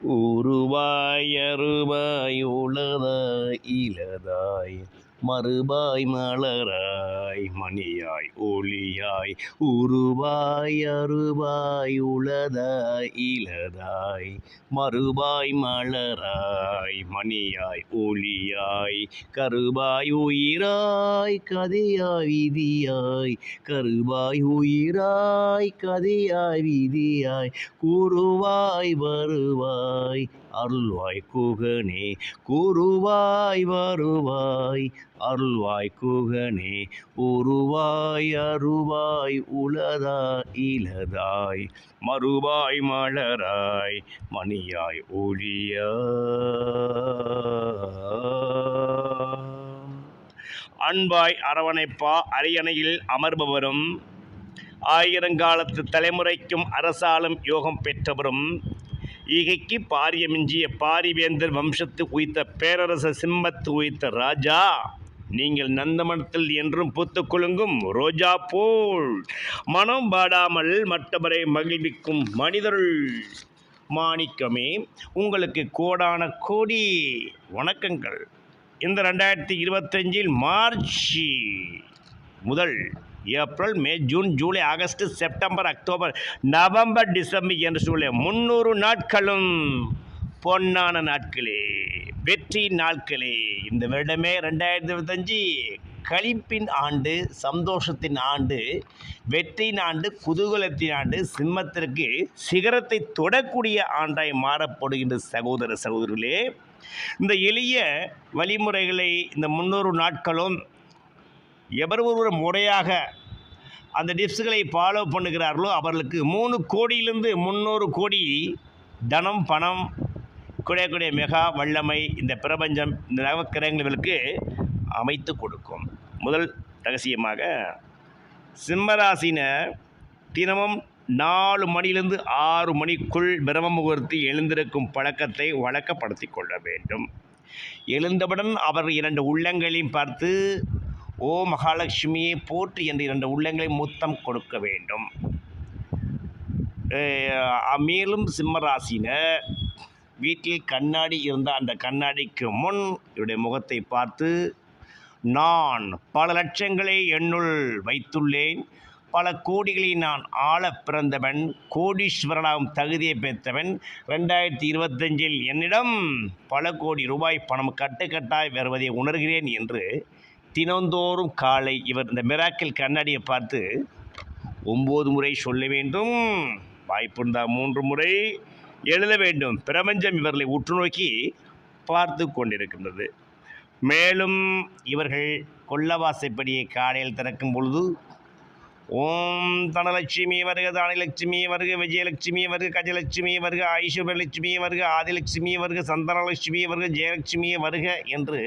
உருவாய் அருவாய் உளதாய் இலதாய் மறுபாய் மலராய் மணியாய் ஒளியாய் உருவாய் அருவாய் உளதாய் இலதாய் மறுபாய் மலராய் மணியாய் ஒளியாய் கருபாய் உயிராய் கதையாய் விதியாய் கருபாய் உயிராய் கதையாய் விதியாய் கூறுவாய் வருவாய் அருள்வாய் குகனே கூறுவாய் வருவாய். அருள்வாய் குகனே உருவாய் அருவாய் உளதா இலதாய். மறுவாய் மலராய் மணியாய் ஒளியா அன்பாய் அரவணைப்பா அரியணையில் அமர்பவரும் ஆயிரங்காலத்து தலைமுறைக்கும் அரசாலும் யோகம் பெற்றவரும் ஈகைக்கு பாரியமிஞ்சிய பாரிவேந்தர் வம்சத்து உய்த்த பேரரச சிம்மத்து உய்த்த ராஜா நீங்கள் நந்தமனத்தில் என்றும் பூத்து குலுங்கும் ரோஜா போல் மனம் பாடாமல் மற்றவரை மகிழ்விக்கும் மனிதருள். மாணிக்கமே உங்களுக்கு கோடான கோடி வணக்கங்கள். இந்த ரெண்டாயிரத்தி இருபத்தஞ்சில் மார்ச் முதல் April May June July August September October November December என்று சொல்ல முந்நூறு நாட்களும் பொன்னான நாட்களே வெற்றி நாட்களே. இந்த வருடமே ரெண்டாயிரத்தி இருபத்தஞ்சி கழிப்பின் ஆண்டு சந்தோஷத்தின் ஆண்டு வெற்றியின் ஆண்டு குதூகலத்தின் ஆண்டு சிம்மத்திற்கு சிகரத்தை தொடக்கூடிய ஆண்டாய் மாறப்படுகின்ற சகோதர சகோதரிகளே இந்த எளிய வழிமுறைகளை இந்த முன்னூறு நாட்களும் எவர் ஒருவர் முறையாக அந்த டிப்ஸுகளை ஃபாலோ பண்ணுகிறார்களோ அவர்களுக்கு மூணு கோடியிலிருந்து முந்நூறு கோடி தனம் பணம் குடையக்கூடிய மெகா வல்லமை இந்த பிரபஞ்சம் இந்த நவக்கிரகங்களுக்கு அமைத்து கொடுக்கும். முதல் ரகசியமாக சிம்மராசினர் தினமும் நாலு மணியிலிருந்து ஆறு மணிக்குள் பிரம்ம முகூர்த்தி எழுந்திருக்கும் பழக்கத்தை வழக்கப்படுத்தி கொள்ள வேண்டும். எழுந்தவுடன் அவர் இரண்டு உள்ளங்களையும் பார்த்து ஓ மகாலட்சுமியை போற்றி என்ற இரண்டு உள்ளங்களை முத்தம் கொடுக்க வேண்டும். மேலும் சிம்மராசினர் வீட்டில் கண்ணாடி இருந்த அந்த கண்ணாடிக்கு முன் இவருடைய முகத்தை பார்த்து நான் பல லட்சங்களை என்னுள் வைத்துள்ளேன். பல கோடிகளை நான் ஆள பிறந்தவன் கோடீஸ்வரனாகும் தகுதியை பெற்றவன். ரெண்டாயிரத்தி இருபத்தஞ்சில் என்னிடம் பல கோடி ரூபாய் பணம் கட்டுக்கட்டாய் வருவதை உணர்கிறேன் என்று தினந்தோறும் காலை இவர் இந்த மிராக்கிள் கண்ணாடியை பார்த்து ஒம்பது முறை சொல்ல வேண்டும். வாய்ப்புண்டால் மூன்று முறை எழுத வேண்டும். பிரபஞ்சம் இவர்களை உற்று நோக்கி பார்த்து கொண்டிருக்கின்றது. மேலும் இவர்கள் கொல்லவாசைப்படியை காலையில் திறக்கும் பொழுது ஓம் தனலட்சுமி வருக தானலட்சுமி வருக விஜயலட்சுமி வருக கஜலட்சுமி வருக ஐஸ்வர்யலட்சுமி வருக ஆதிலட்சுமி வருக சந்தனலட்சுமி வருக ஜெயலட்சுமி வருக என்று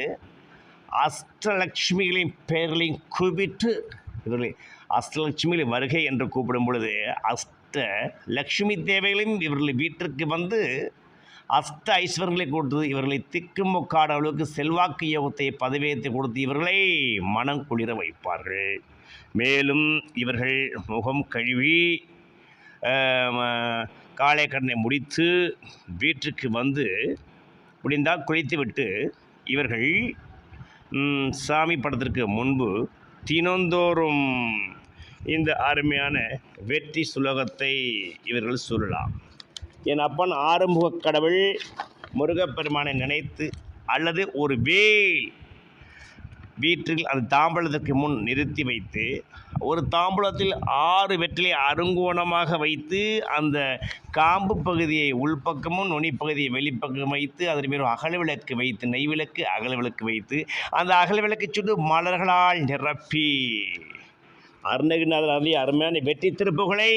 அஷ்டலட்சுமிகளின் பெயர்களையும் கூப்பிட்டு இவர்களை அஷ்டலட்சுமிகளை வருகை என்று கூப்பிடும் பொழுது அஷ்ட லக்ஷ்மி தேவைகளையும் இவர்கள் வீட்டிற்கு வந்து அஷ்ட ஐஸ்வர்களை கொடுத்து இவர்களை திக்குமுக்காட அளவுக்கு செல்வாக்கு யோகத்தை பதவியத்தை கொடுத்து இவர்களை மனம் குளிர வைப்பார்கள். மேலும் இவர்கள் முகம் கழுவி காளை காலை கடனை முடித்து வீட்டுக்கு வந்து முடிந்தால் குளித்துவிட்டு இவர்கள் சாமி படத்திற்கு முன்பு தினந்தோறும் இந்த அருமையான வெற்றி சுலோகத்தை இவர்கள் சொல்லலாம் என் அப்பன் ஆறுமுக கடவுள் முருகப்பெருமானை நினைத்து அல்லது ஒரு வேல் வீட்டில் அந்த தாம்பலத்திற்கு முன் நிறுத்தி வைத்து ஒரு தாம்பூலத்தில் ஆறு வெற்றிலை அருங்கோணமாக வைத்து அந்த காம்பு பகுதியை உள்பக்கமும் நுனிப்பகுதியை வெளிப்பக்கம் வைத்து அதன் மேலும் அகல் விளக்கு வைத்து நெய் விளக்கு அகல் விளக்கு வைத்து அந்த அகல் விளக்கு சுட்டு மலர்களால் நிரப்பி. அருணகிரிநாதர் அருளிய அருமையான வெற்றி திருப்புகளை.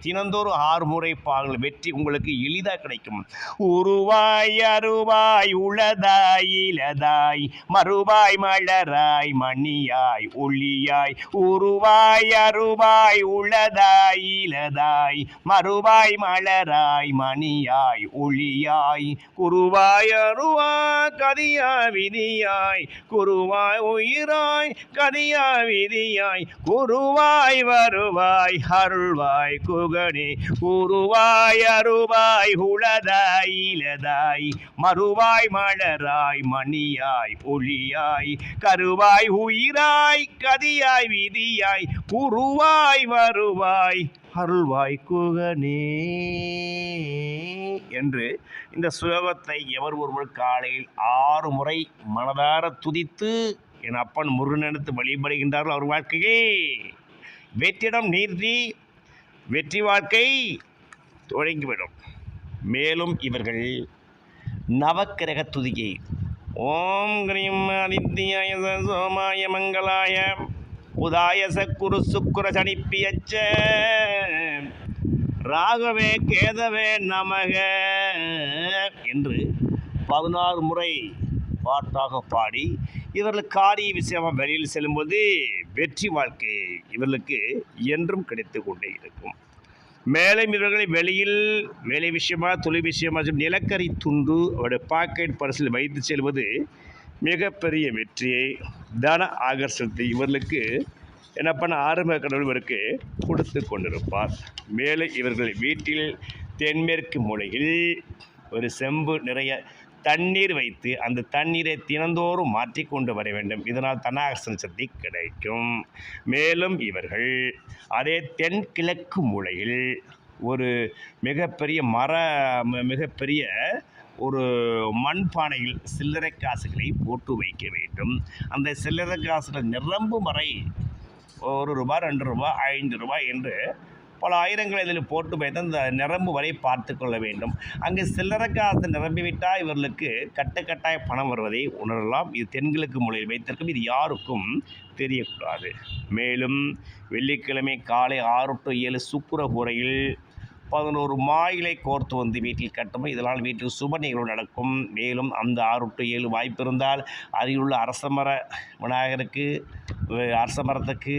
தினந்தோறும் ஆறு முறை பாருங்கள் வெற்றி உங்களுக்கு எளிதாக கிடைக்கும். உருவாய் அருவாய் உளதாய் இலதாய் மறுவாய் மலராய் மணியாய் ஒளியாய். உருவாய் அருவாய் உளதாய் இலதாய் மறுவாய் மலராய் மணியாய் ஒளியாய். குருவாய் அருவாய் கதியா விதியாய். குருவாய் உயிராய் கதியா விதியாய். குரு வருவாய் வருவாய் அருள்வாய் குகனே. உருவாய் அருவாய் உளதாய் இலதாய் மறுவாய் மலராய் மணியாய் ஒளியாய். கருவாய் உயிராய் கதியாய் விதியாய். உருவாய் வருவாய் அருள்வாய் குகனே. என்று இந்த சுலோகத்தை எவர் ஒருவர் காலையில் ஆறு முறை மனதார துதித்து என் அப்பன் முருகனெடுத்து வழிபடுகின்றார்கள் அவர் வாழ்க்கையே. வெற்றிடம் நீர்த்தி வெற்றி வாழ்க்கை தொடங்கிவிடும். மேலும் இவர்கள் நவக்கிரக துதியை ஓம் கிரீம் ஆதித்யாய சோமாய மங்களாய உதாய சக்குரு சுக்குர சனிப்பியச்ச ராகவே கேதவே நமக என்று பதினாறு முறை பாட்டாக பாடி இவர்கள் காரிய விஷயமாக வெளியில் செல்லும்போது வெற்றி வாழ்க்கை இவர்களுக்கு என்றும் கிடைத்து கொண்டே இருக்கும். மேலும் இவர்களை வெளியில் வேலை விஷயமாக தொழில் விஷயமாக செல்லும் நிலக்கரி துண்டு அவருடைய பாக்கெட் பரிசில் வைத்து செல்வது மிகப்பெரிய வெற்றியை தன ஆகர்ஷத்தை இவர்களுக்கு என்ன பண்ண ஆரம்ப கடவுள் இவருக்கு கொடுத்து கொண்டிருப்பார். மேலும் இவர்கள் வீட்டில் தென்மேற்கு மூலையில் ஒரு செம்பு நிறைய தண்ணீர் வைத்து அந்த தண்ணீரை தினந்தோறும் மாற்றிக்கொண்டு வர வேண்டும். இதனால் தனாகர்ஷண சக்தி கிடைக்கும். மேலும் இவர்கள் அதே தென்கிழக்கு மூலையில் ஒரு மிகப்பெரிய மர ம- மிகப்பெரிய ஒரு மண்பானையில் சில்லறை காசுகளை போட்டு வைக்க வேண்டும். அந்த சில்லறை காசுகள் நிரம்பும் வரை ஒரு ரூபாய் ரெண்டு ரூபாய் ஐந்து ரூபாய் என்று பல ஆயிரங்களை இதில் போட்டு வைத்து அந்த நிரம்பு வரை பார்த்து கொள்ள வேண்டும். அங்கே சில்லறை காசு நிரம்பிவிட்டால் இவர்களுக்கு கட்டுக்கட்டாய பணம் வருவதை உணரலாம். இது தென்கிழக்கு மொழியில் வைத்திருக்கும். இது யாருக்கும் தெரியக்கூடாது. மேலும் வெள்ளிக்கிழமை காலை ஆறு டு ஏழு சுக்குர புறையில் பதினோரு மாயிலை கோர்த்து வந்து வீட்டில் கட்டும்? இதனால் வீட்டில் சுப நிகழ்வு நடக்கும். மேலும் அந்த ஆறு டு ஏழு வாய்ப்பு இருந்தால் அருகிலுள்ள அரசமர விநாயகருக்கு அரச மரத்துக்கு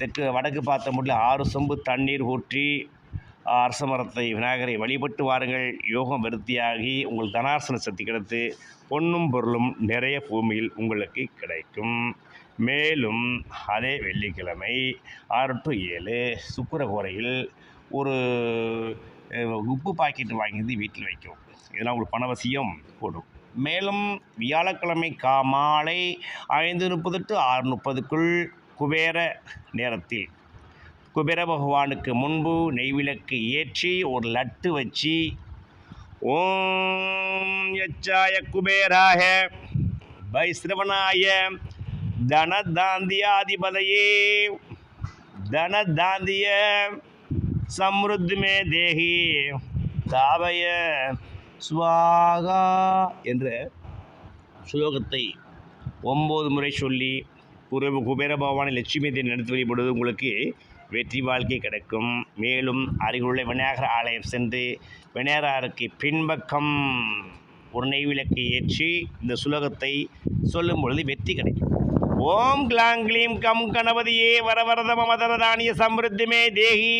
தெற்கு வடக்கு பார்த்த முடியல ஆறு சொம்பு தண்ணீர் ஊற்றி அரசமரத்தை அரச மரத்தை விநாயகரை வழிபட்டு வாருங்கள். யோகம் விருத்தியாகி உங்கள் தனாசன சக்தி கிடைத்து பொன்னும் பொருளும் நிறைய பூமியில் உங்களுக்கு கிடைக்கும். மேலும் அதே வெள்ளிக்கிழமை ஆறு டு ஏழு சுக்கரகோரையில் ஒரு உப்பு பாக்கெட் வாங்கி வந்து வீட்டில் வைக்கும் இதெல்லாம் உங்களுக்கு பணவசியம் போடும். மேலும் வியாழக்கிழமை கா மாலை ஐந்து முப்பது டு ஆறு முப்பதுக்குள் குபேர நேரத்தில். குபேர பகவானுக்கு முன்பு நெய்விளக்கு ஏற்றி ஒரு லட்டு வச்சு ஓம் எச்சாய குபேராய வைஸ்ரவனாய தனதாந்தியாதிபதையே தனதாந்திய சம்ருத்மே தேகி தாவய சுவாகா என்ற ஸ்லோகத்தை ஒம்பது முறை சொல்லி குரு குபேர பகவானை லட்சுமி தேவி நடத்தி வழிபடுவது உங்களுக்கு வெற்றி வாழ்க்கை கிடைக்கும். மேலும் அருகிலுள்ள விநாயகர் ஆலயம் சென்று விநாயகருக்கு பின்பக்கம் ஒரு நெய்விளக்கு ஏற்றி இந்த சுலகத்தை சொல்லும் பொழுது வெற்றி கிடைக்கும். ஓம் கிளாங் கிளீம் கம் கணபதியே வரவரதம மதரதானிய சம்ருத்திமே தேகி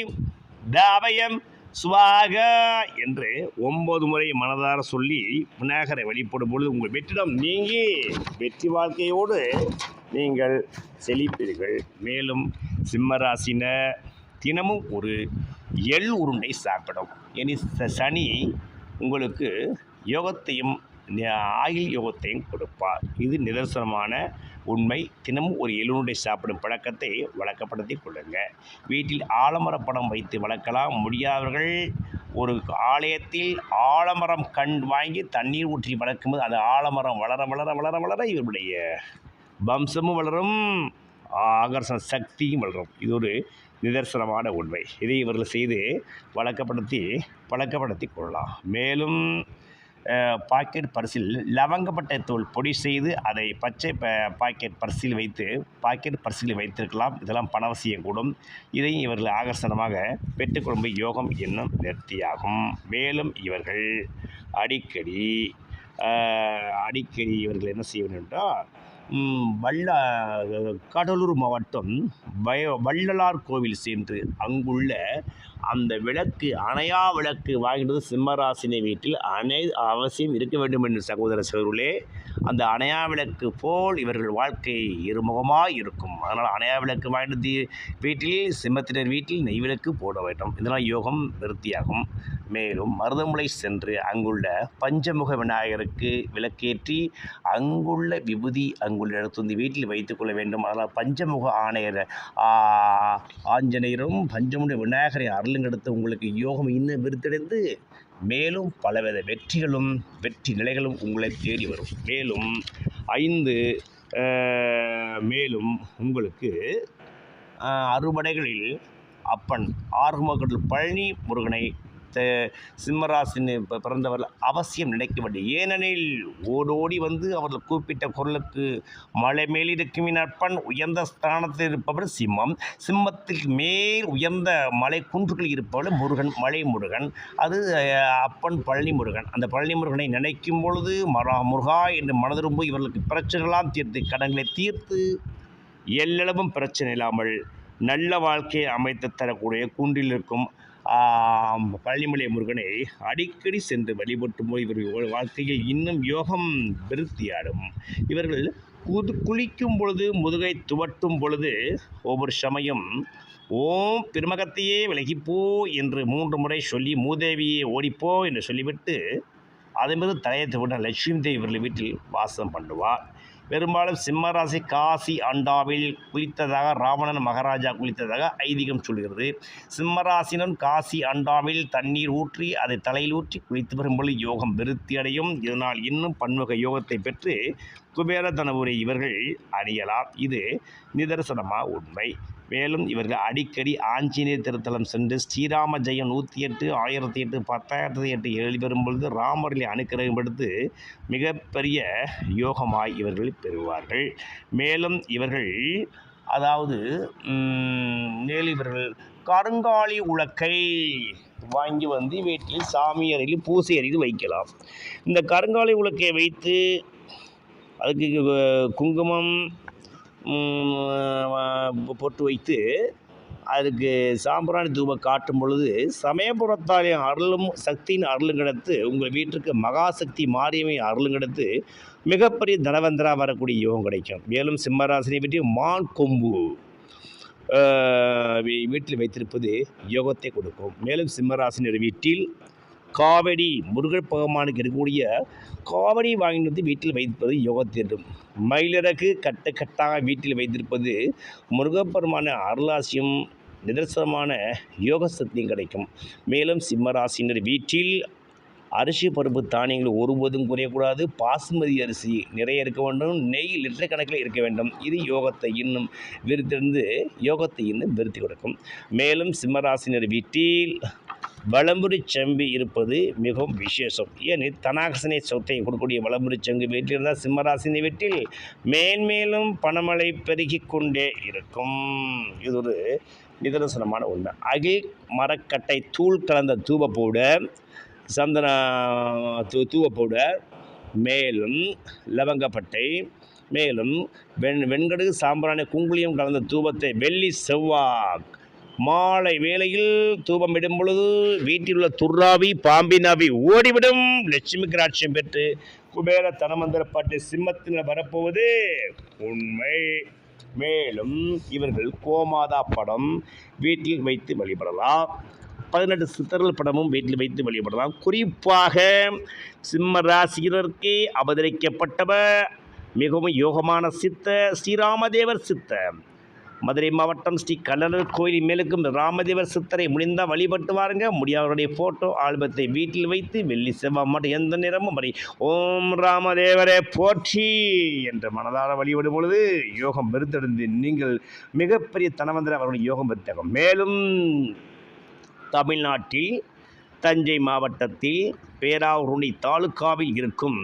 தாபயம் சுவாக என்று ஒன்பது முறை மனதார சொல்லி விநாயகரை வழிபடும் பொழுது உங்கள் வெற்றிடம் நீங்கி வெற்றி வாழ்க்கையோடு நீங்கள் செழிப்பீர்கள். மேலும் சிம்மராசின தினமும் ஒரு எள் உருண்டை சாப்பிடும். இனி ச- சனி உங்களுக்கு யோகத்தையும் ஆயில் ஆயுள் யோகத்தையும் கொடுப்பார். இது நிதர்சனமான உண்மை. தினமும் ஒரு எள்ளுருண்டை சாப்பிடும் பழக்கத்தை வழக்கப்படுத்தி கொள்ளுங்க. வீட்டில் ஆலமர படம் வைத்து வளர்க்கலாம். முடியாதவர்கள் ஒரு ஆலயத்தில் ஆலமரம் கண் வாங்கி தண்ணீர் ஊற்றி வளர்க்கும்போது அது ஆலமரம் வளர வளர வளர வளர இவருடைய வம்சமும் வளரும் ஆகர்ஷண சக்தியும் வளரும். இது ஒரு நிதர்சனமான உண்மை. இதை இவர்கள் செய்து வழக்கப்படுத்தி பழக்கப்படுத்தி கொள்ளலாம். மேலும் பாக்கெட் பரிசில் லவங்கப்பட்ட தூள் பொடி செய்து அதை பச்சை ப பாக்கெட் பரிசில் வைத்து பாக்கெட் பரிசில் வைத்திருக்கலாம். இதெல்லாம் பணவசியம் கூடும். இதையும் இவர்கள் ஆகர்ஷணமாக பெற்றுக்கொள்ளும் யோகம் என்னும் நிறுத்தியாகும் மேலும் இவர்கள் அடிக்கடி அடிக்கடி இவர்கள் என்ன செய்ய வேண்டும் என்றால் வல்ல கடலூர் மாவட்டம் வய வள்ளலார் கோவில் சென்று அங்குள்ள அந்த விளக்கு அணையா விளக்கு வாங்கினது சிம்மராசினி வீட்டில் அணை அவசியம் இருக்க வேண்டும் என்று சகோதர சகோதரர்களே அந்த அணையா விளக்கு போல் இவர்கள் வாழ்க்கை இருமுகமாக இருக்கும். அதனால் அணையா விளக்கு வாங்கினது வீட்டில் சிம்மத்தினர் வீட்டில் நெய் விளக்கு போட வேண்டும். இதனால் யோகம் விருத்தியாகும். மேலும் மருதமுலை சென்று அங்குள்ள பஞ்சமுக விநாயகருக்கு விளக்கேற்றி அங்குள்ள விபூதி அங்குள்ள இடத்து வந்து வீட்டில் வைத்துக்கொள்ள வேண்டும். அதனால் பஞ்சமுக ஆணையர் ஆஞ்சநேயரும் பஞ்சமுக விநாயகரை அருளுங்கெடுத்து உங்களுக்கு யோகம் இன்னும் விருத்தடைந்து மேலும் பலவித வெற்றிகளும் வெற்றி நிலைகளும் உங்களை தேடி வரும். மேலும் ஐந்து மேலும் உங்களுக்கு அறுபடைகளில் அப்பன் ஆறுமுகத்தில் பழனி முருகனை சிம்மராசின்னு பி- பிறந்தவர்கள் அவசியம் நினைக்க வேண்டும் ஏனெனில் ஓடோடி வந்து அவர்கள் கூப்பிட்ட குரலுக்கு மலை மேலிருக்கும் அப்பன் உயர்ந்த ஸ்தானத்தில் இருப்பவர் சிம்மம் சிம்மத்தில் மேல் உயர்ந்த மலை குன்றுகள் இருப்பவர் முருகன் மலை முருகன் அது அப்பன் பழனி முருகன். அந்த பழனி முருகனை நினைக்கும் பொழுது மரா முருகா என்று மனதிரும்பு இவர்களுக்கு பிரச்சனைகளாம் தீர்த்து கடன்களை தீர்த்து எல்லளவும் பிரச்சனை இல்லாமல் நல்ல வாழ்க்கையை அமைத்து தரக்கூடிய குன்றில் இருக்கும் பழனிமலை முருகனை அடிக்கடி சென்று வழிபட்டு போய் இவர்கள் வாழ்க்கையில் இன்னும் யோகம் விருத்தியாடும். இவர்கள் குது குளிக்கும் பொழுது முதுகை துவட்டும் பொழுது ஒவ்வொரு சமயம் ஓம் பெருமகத்தையே விலகிப்போ என்று மூன்று முறை சொல்லி மூதேவியே ஓடிப்போ என்று சொல்லிவிட்டு அதே மீது தலையை விட லட்சுமி தேவி இவர்கள் வீட்டில் வாசம் பண்ணுவார். பெரும்பாலும் சிம்மராசி காசி அண்டாவில் குளித்ததாக ராவணன் மகாராஜா குளித்ததாக ஐதீகம் சொல்கிறது. சிம்மராசினம் காசி அண்டாவில் தண்ணீர் ஊற்றி அதை தலையில் ஊற்றி குளித்து வரும்பொழுது யோகம் விருத்தி அடையும் இதனால் இன்னும் பன்முக யோகத்தை பெற்று குபேர தனபுரை இவர்கள் அணியலாம். இது நிதர்சனமாக உண்மை. மேலும் இவர்கள் அடிக்கடி ஆஞ்சநேயர் திருத்தலம் சென்று ஸ்ரீராம ஜெயம் நூற்றி எட்டு ஆயிரத்தி எட்டு பத்தாயிரத்தி எட்டு எழுதி பெறும் பொழுது ராமர்களை அனுக்கிரகம் எடுத்து மிகப்பெரிய யோகமாய் இவர்கள் பெறுவார்கள். மேலும் இவர்கள் அதாவது மேலும் இவர்கள் கருங்காலி உலக்கை வாங்கி வந்து வீட்டில் சாமி அறையில் பூசை அறையில் வைக்கலாம். இந்த கருங்காலி உலக்கையை வைத்து அதுக்கு குங்குமம் பொட்டு வைத்து அதுக்கு சாம்பிராணி தூபம் காட்டும் பொழுது சமயபுரத்தாலே அருளும் சக்தியின் அருளும் கிடத்து உங்கள் வீட்டிற்கு மகாசக்தி மாரியமை அருளும் கிடத்து மிகப்பெரிய தனவந்தராக வரக்கூடிய யோகம் கிடைக்கும். மேலும் சிம்மராசினை பற்றி மான் கொம்பு வீட்டில் வைத்திருப்பது யோகத்தை கொடுக்கும். மேலும் சிம்மராசினர் வீட்டில் காவடி முருகர் பகவானுக்கு இருக்கக்கூடிய காவடி வாங்கிட்டு வந்து வீட்டில் வைத்திருப்பது யோகத்தை மயிலிறகு கட்டு கட்டாக வீட்டில் வைத்திருப்பது முருகப்பெருமான அருளாசியம் நிதர்சனமான யோக சக்தியும் கிடைக்கும். மேலும் சிம்மராசினர் வீட்டில் அரிசி பருப்பு தானியங்கள் ஒருபோதும் குறையக்கூடாது. பாசுமதி அரிசி நிறைய இருக்க வேண்டும். நெய் லிட்டர் கணக்கில் இருக்க வேண்டும். இது யோகத்தை இன்னும் விருத்திருந்து யோகத்தை இன்னும் விருத்தி கொடுக்கும். மேலும் சிம்மராசினர் வீட்டில் வளம்புரி செம்பு இருப்பது மிகவும் விசேஷம். ஏனெனில் தனாகசனை சொத்தை கொடுக்கக்கூடிய வளம்புரி செம்பு வீட்டில் இருந்தால் சிம்மராசினி வீட்டில் மேன்மேலும் பணமழை பெருகி கொண்டே இருக்கும். இது ஒரு நிதர்சனமான உண்மை. அகில் மரக்கட்டை தூள் கலந்த தூப பவுடர் சந்தன தூ தூவ பவுடர் மேலும் லவங்கப்பட்டை மேலும் வெண் வெண்கடுகு சாம்பிராணி குங்குளியம் கலந்த தூபத்தை வெள்ளி செவ்வாய் மாலை வேளையில் தூபம் இடும் பொழுது வீட்டில் உள்ள துர்ராவி பாம்பினாவி ஓடிவிடும். லட்சுமி கிராட்சியம் பெற்று குபேர தனமந்திரப்பட்டு சிம்மத்தினர் வரப்போவது உண்மை. மேலும் இவர்கள் கோமாதா படம் வீட்டில் வைத்து வழிபடலாம். பதினெட்டு சித்தர்கள் படமும் வீட்டில் வைத்து வழிபடலாம். குறிப்பாக சிம்ம ராசியினருக்கு அவதரிக்கப்பட்டவர் மிகவும் யோகமான சித்த ஸ்ரீராமதேவர் சித்த மதுரை மாவட்டம் ஸ்ரீ கல்லணர் கோயில் மேலுக்கும் ராமதேவர் சித்தரை முடிந்தால் வழிபட்டு வாருங்க. முடியாதவருடைய ஃபோட்டோ ஆல்பத்தை வீட்டில் வைத்து வெள்ளி செவ்வாய் மட்டும் எந்த நிறமும் வரை ஓம் ராமதேவரே போற்றி என்று மனதார வழிபடும் பொழுது யோகம் பெருத்தெடுந்து நீங்கள் மிகப்பெரிய தனவந்தர் அவருடைய யோகம் பெருத்தகம். மேலும் தமிழ்நாட்டில் தஞ்சை மாவட்டத்தில் பேராவூருணி தாலுக்காவில் இருக்கும்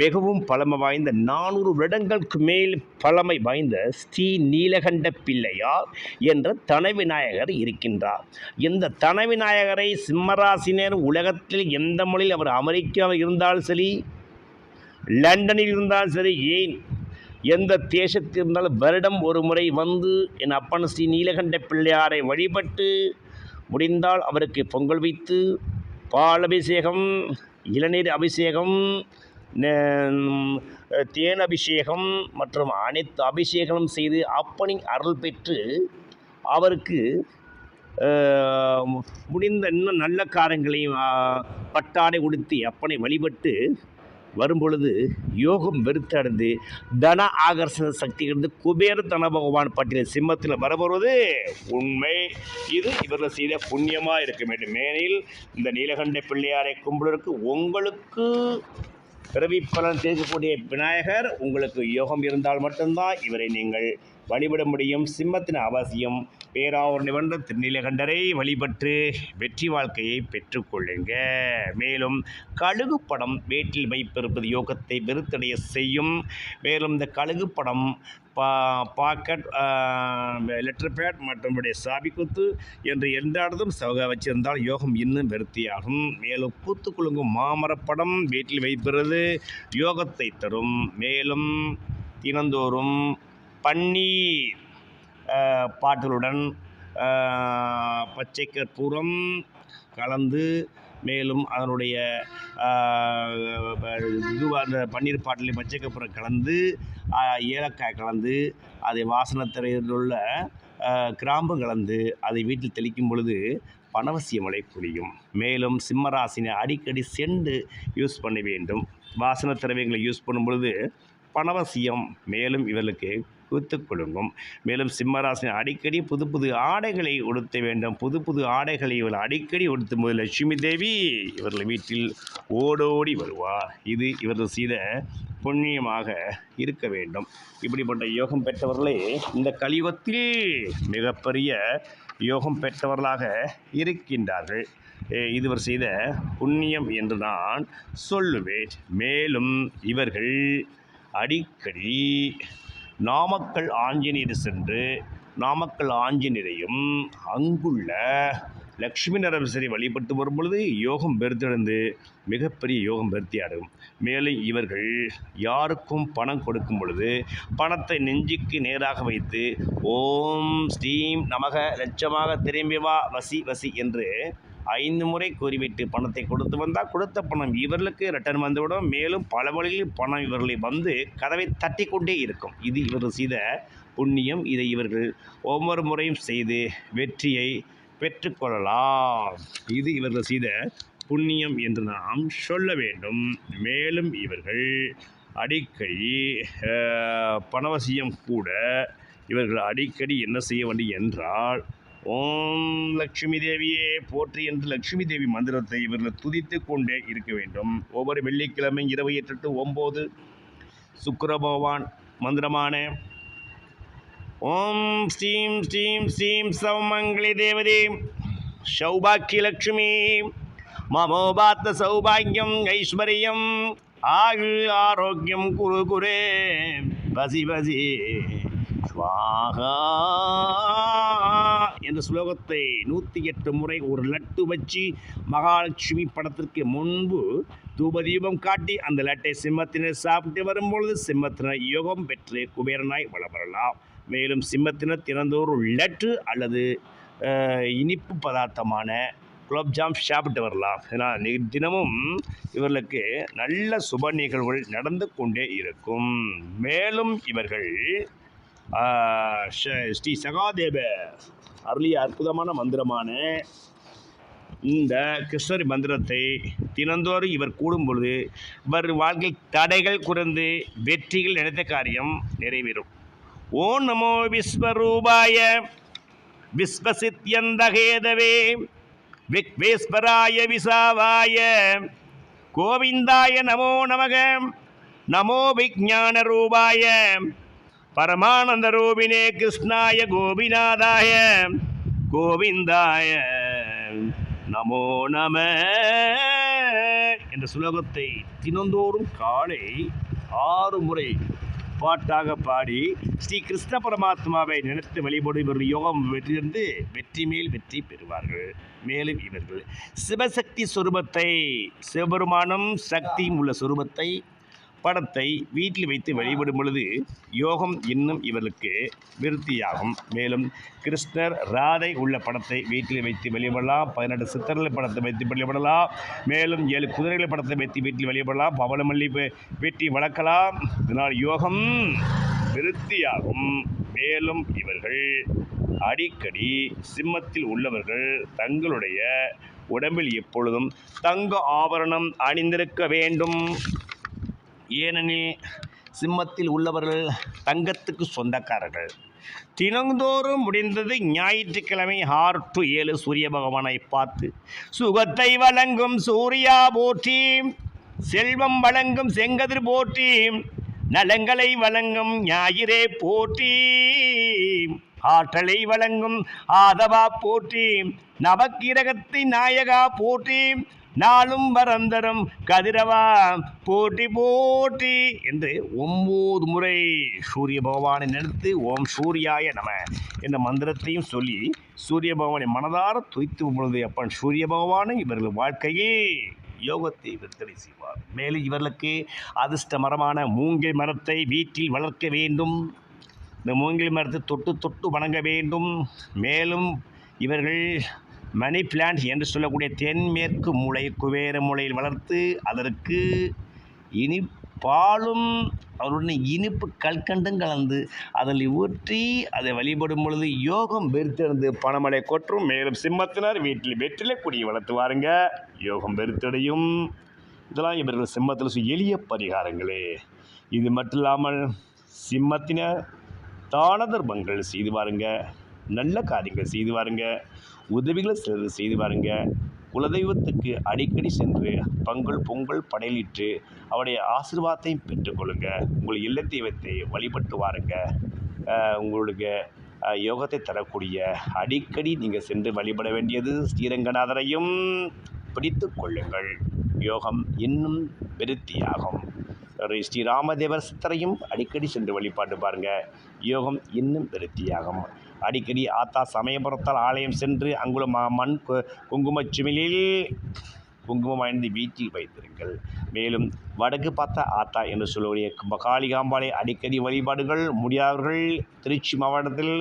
மிகவும் பழமை வாய்ந்த நானூறு வருடங்களுக்கு மேல் பழமை வாய்ந்த ஸ்ரீ நீலகண்ட பிள்ளையார் என்ற தனவிநாயகர் இருக்கின்றார். இந்த தனவிநாயகரை சிம்மராசினர் உலகத்தில் எந்த மொழியில் அவர் அமெரிக்காவில் இருந்தாலும் சரி லண்டனில் இருந்தாலும் சரி ஏன் எந்த தேசத்தில் இருந்தாலும் வருடம் ஒரு முறை வந்து என் அப்பன் ஸ்ரீ நீலகண்ட பிள்ளையாரை வழிபட்டு முடிந்தால் அவருக்கு பொங்கல் வைத்து பால் அபிஷேகம் இளநீர் அபிஷேகம் தேன் அபிஷேகம் மற்றும் அனைத்து அபிஷேகமும் செய்து அப்பனி அருள் பெற்று அவருக்கு முடிந்த இன்னும் நல்ல காரியங்களையும் பட்டாடை உடுத்தி அப்பனை வழிபட்டு வரும்பொழுது யோகம் வெறுத்தடைந்து தன ஆகர்ஷண சக்தி இருந்து குபேர தன பகவான் பட்டியல் சிம்மத்தில் வரப்போவது உண்மை. இது இவர்கள் செய்த புண்ணியமாக இருக்க வேண்டும் மேனில் இந்த நீலகண்ட பிள்ளையாரை கும்பிடுவதற்கு உங்களுக்கு பிறவி பலன் தீர்க்கக்கூடிய விநாயகர் உங்களுக்கு யோகம் இருந்தால் மட்டும்தான் இவரை நீங்கள் வழிபட முடியும். சிம்மத்தின் அவசியம் பேராவூர் நிவந்த திருநிலகண்டரை வழிபட்டு வெற்றி வாழ்க்கையை பெற்றுக்கொள்ளுங்க மேலும் கழுகு படம் வீட்டில் வைப்பிருப்பது யோகத்தை வெறுத்தடைய செய்யும். மேலும் இந்த கழுகு படம் பா பாக்கெட் லெட்டர் பேட் மற்றும் உடைய சாபிக்குத்து என்று எந்த இடத்தும் சவக வச்சிருந்தால் யோகம் இன்னும் வெறுத்தியாகும் மேலும் கூத்து குலுங்கும் மாமரப்படம் வீட்டில் வைப்பது யோகத்தை தரும். மேலும் தினந்தோறும் பன்னீர் பாட்டுகளுடன் பச்சை கற்பூரம் கலந்து மேலும் அதனுடைய இதுவாக இது அந்த பன்னீர் பாட்டிலையும் பச்சை கற்பூரம் கலந்து ஏலக்காய் கலந்து அதை வாசனை திரையிலுள்ள கிராம்பு கலந்து அதை வீட்டில் தெளிக்கும் பொழுது பணவசியமலை புரியும் மேலும் சிம்மராசினை அடிக்கடி செண்டு யூஸ் பண்ண வேண்டும். வாசன திரவியங்களை யூஸ் பண்ணும் பொழுது பணவசியம் மேலும் இவர்களுக்கு குத்து கொள்ளும் மேலும் சிம்மராசினை அடிக்கடி புது புது ஆடைகளை உடுத்த வேண்டும். புது புது ஆடைகளை இவர்கள் அடிக்கடி உடுத்தும் போது லட்சுமி தேவி இவர்கள் வீட்டில் ஓடோடி வருவார். இது இவர்கள் செய்த புண்ணியமாக இருக்க வேண்டும். இப்படிப்பட்ட யோகம் பெற்றவர்களே இந்த கலியுகத்தில் மிகப்பெரிய யோகம் பெற்றவர்களாக இருக்கின்றார்கள். இதுவர் செய்த புண்ணியம் என்று நான் சொல்லுவேன். மேலும் இவர்கள் அடிக்கடி நாமக்கல் ஆஞ்சநேயர் சென்று நாமக்கல் ஆஞ்சநேயரையும் அங்குள்ள லக்ஷ்மி நரசரை வழிபட்டு வரும் பொழுது யோகம் பெருத்தெழுந்து மிகப்பெரிய யோகம் பெருத்தி மேலும் இவர்கள் யாருக்கும் பணம் கொடுக்கும் பொழுது பணத்தை நெஞ்சுக்கு நேராக வைத்து ஓம் ஸ்ரீம் நமக லட்சமாக திரும்பி வா வசி வசி என்று ஐந்து முறை கூறிவிட்டு பணத்தை கொடுத்து வந்தால் கொடுத்த பணம் இவர்களுக்கு ரிட்டர்ன் வந்துவிடும். மேலும் பல வழிகளில் பணம் இவர்களை வந்து கதவை தட்டி கொண்டே இருக்கும். இது இவர் செய்த புண்ணியம். இதை இவர்கள் ஒவ்வொரு முறையும் செய்து வெற்றியை பெற்றுக்கொள்ளலாம் இது இவர்கள் செய்த புண்ணியம் என்று நாம் சொல்ல வேண்டும். மேலும் இவர்கள் அடிக்கடி பணவசியம் கூட இவர்கள் அடிக்கடி என்ன செய்ய வேண்டும் என்றால் ஓம் லக்ஷ்மி தேவியே போற்றி என்று லக்ஷ்மி தேவி மந்திரத்தை இவர்கள் துதித்து கொண்டே இருக்க வேண்டும். ஒவ்வொரு வெள்ளிக்கிழமை இரவு எட்டு ஒம்பது சுக்கிர பகவான் மந்திரமான ஓம் ஸ்ரீம் ஸ்ரீம் ஸ்ரீம் சௌமங்களி தேவதே சௌபாக்கியலக்ஷ்மி மமோபாத்த சௌபாகியம் ஐஸ்வர்யம். ஆகு ஆரோக்கியம் குரு குரே. பசி பசி. சுவாகா என்ற ஸ்லோகத்தை நூற்றி எட்டு முறை ஒரு லட்டு வச்சு மகாலட்சுமி படத்திற்கு முன்பு தூபதீபம் காட்டி அந்த லட்டை சிம்மத்தினர் சாப்பிட்டு வரும்பொழுது சிம்மத்தினர் யோகம் பெற்று குபேரனாய் வளம் வரலாம். மேலும் சிம்மத்தினர் திறந்தோறும் லட்டு அல்லது இனிப்பு பதார்த்தமான குலோப்ஜாம் சாப்பிட்டு வரலாம். ஏன்னா தினமும் இவர்களுக்கு நல்ல சுப நிகழ்வுகள் நடந்து கொண்டே இருக்கும். மேலும் இவர்கள் ஸ்ரீ சகாதேவ அருளிய அற்புதமான மந்திரமான இந்த கிருஷ்ணரி மந்திரத்தை தினந்தோறும் இவர் கூடும் பொழுது இவர் வாழ்க்கையில் தடைகள் குறைந்து வெற்றிகள் நினைத்த காரியம் நிறைவேறும். ஓ நமோ விஸ்வரூபாய விஸ்வசித்யந்தகேதவே விக்வேஸ்வராய விசாவாய கோவிந்தாய நமோ நமக நமோ விஜான ரூபாய பரமானந்த ரூபினே கிருஷ்ணாய கோபிநாதாய கோவிந்தாய நமோ நம. என்ற சுலோகத்தை தினந்தோறும் காலை ஆறு முறை பாட்டாக பாடி ஸ்ரீ கிருஷ்ண பரமாத்மாவை நினைத்து வழிபடும் இவர்கள் யோகம் வெற்றியிருந்து வெற்றி மேல் வெற்றி பெறுவார்கள். மேலும் இவர்கள் சிவசக்தி சொரூபத்தை சிவபெருமானம் சக்தியும் உள்ள சொரூபத்தை படத்தை வீட்டில் வைத்து வழிபடும் பொழுது யோகம் இன்னும் இவர்களுக்கு விருத்தியாகும். மேலும் கிருஷ்ணர் ராதை உள்ள படத்தை வீட்டில் வைத்து வழிபடலாம். பதினெட்டு சித்தர்கள் படத்தை வைத்து வழிபடலாம். மேலும் ஏழு குதிரைகள் படத்தை வைத்து வீட்டில் வழிபடலாம். பவளமல்லி வெட்டி வளர்க்கலாம். இதனால் யோகம் விருத்தியாகும். மேலும் இவர்கள் அடிக்கடி சிம்மத்தில் உள்ளவர்கள் தங்களுடைய உடம்பில் எப்பொழுதும் தங்க ஆபரணம் அணிந்திருக்க வேண்டும். ஏனெனில் சிம்மத்தில் உள்ளவர்கள் தங்கத்துக்கு சொந்தக்காரர்கள். தினந்தோறும் முடிந்தது ஞாயிற்றுக்கிழமை ஆறு டு ஏழு சூரிய பகவானை பார்த்து சுகத்தை வழங்கும் சூர்யா போற்றி செல்வம் வழங்கும் செங்கதிர் போற்றி நலங்களை வழங்கும் ஞாயிறே போற்றி ஆற்றலை வழங்கும் ஆதவா போற்றி நவக்கிரகத்தை நாயகா போற்றி நாளும் வரந்தரம் கதிரவா போட்டி போட்டி என்று ஒம்பது முறை சூரிய பகவானை நினைத்து ஓம் சூர்யாய நம என்ற மந்திரத்தையும் சொல்லி சூரிய பகவானை மனதார துய்த்து பொழுது அப்பன் சூரிய பகவானை இவர்கள் வாழ்க்கையே யோகத்தை விற்பனை செய்வார். மேலும் இவர்களுக்கு அதிர்ஷ்ட மரமான மூங்கில் மரத்தை வீட்டில் வளர்க்க வேண்டும். இந்த மூங்கில் மரத்தை தொட்டு தொட்டு வணங்க வேண்டும். மேலும் இவர்கள் மணி பிளான்ட் என்று சொல்லக்கூடிய தென்மேற்கு மூளை குபேர மூலையில் வளர்த்து அதற்கு இனி பாலும் அவருடன் இனிப்பு கல்கண்டும் கலந்து அதில் ஊற்றி அதை வழிபடும் பொழுது யோகம் வெறுத்தெழுந்து பணமழை கொற்றும். மேலும் சிம்மத்தினர் வீட்டில் வெற்றிலை கொடியை வளர்த்து வாருங்க. யோகம் வெறுத்தடையும். இதெல்லாம் இவர்கள் சிம்மத்தில் எளிய பரிகாரங்களே. இது மட்டும் இல்லாமல் சிம்மத்தினர் தான தர்மங்கள் செய்து வாருங்க. நல்ல காரியங்கள் செய்து வாருங்க. உதவிகளை சிலர் செய்து பாருங்க. குலதெய்வத்துக்கு அடிக்கடி சென்று பங்கல் பொங்கல் படையலிட்டு அவருடைய ஆசிர்வாதத்தையும் பெற்றுக்கொள்ளுங்க உங்கள் இல்ல தெய்வத்தை வழிபட்டு வாருங்க. உங்களுக்கு யோகத்தை தரக்கூடிய அடிக்கடி நீங்கள் சென்று வழிபட வேண்டியது ஸ்ரீரங்கநாதரையும் பிடித்து கொள்ளுங்கள். யோகம் இன்னும் விருத்தியாகும். ஒரு ஸ்ரீராமதேவர் சித்தரையும் அடிக்கடி சென்று வழிபாட்டு பாருங்கள் யோகம் இன்னும் விருத்தியாகும். அடிக்கடி ஆத்தா சமயபுரத்தால் ஆலயம் சென்று அங்குள்ள மண் கு- குங்குமச் குங்குமம் அணிந்து வீட்டில் வைத்திருங்கள். மேலும் வடக்கு பார்த்த ஆத்தா என்று சொல்லக்கூடிய கும்ப- காளிகாம்பாளை அடிக்கடி வழிபாடுகள் முடியாதவர்கள் திருச்சி மாவட்டத்தில்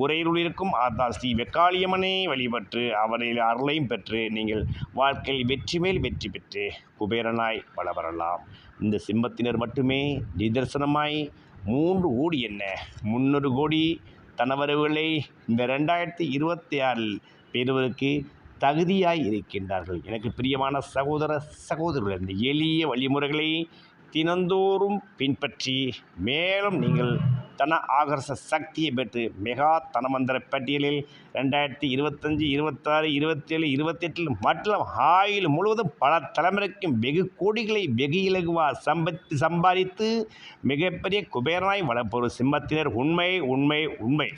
உரையிலுள் இருக்கும் ஆத்தா ஸ்ரீ வெக்காளியம்மனை வழிபட்டு அவரில் அருளையும் பெற்று நீங்கள் வாழ்க்கையில் வெற்றி மேல் வெற்றி பெற்று குபேரனாய் வள வரலாம் இந்த சிம்மத்தினர் மட்டுமே நிதர்சனமாய் மூன்று கோடி என்ன? முன்னூறு கோடி தனவரவுகளை இந்த ரெண்டாயிரத்தி இருபத்தி ஆறில் பெறுவதற்கு தகுதியாய் இருக்கின்றார்கள். எனக்கு பிரியமான சகோதர சகோதரர்கள் இந்த எளிய வழிமுறைகளை தினந்தோறும் பின்பற்றி மேலும் நீங்கள் தன ஆகர்ஷ சக்தியை பெற்று மெகா தனமந்திர பட்டியலில் ரெண்டாயிரத்தி இருபத்தஞ்சி இருபத்தாறு இருபத்தேழு இருபத்தெட்டில் மற்றும் ஆயுள் முழுவதும் பல தலைமுறைக்கும் வெகு கோடிகளை வெகு இலகுவா சம்பத்தி சம்பாதித்து மிகப்பெரிய குபேரனாய் வளர்ப்பொரு சிம்மத்தினர். உண்மை உண்மை உண்மை.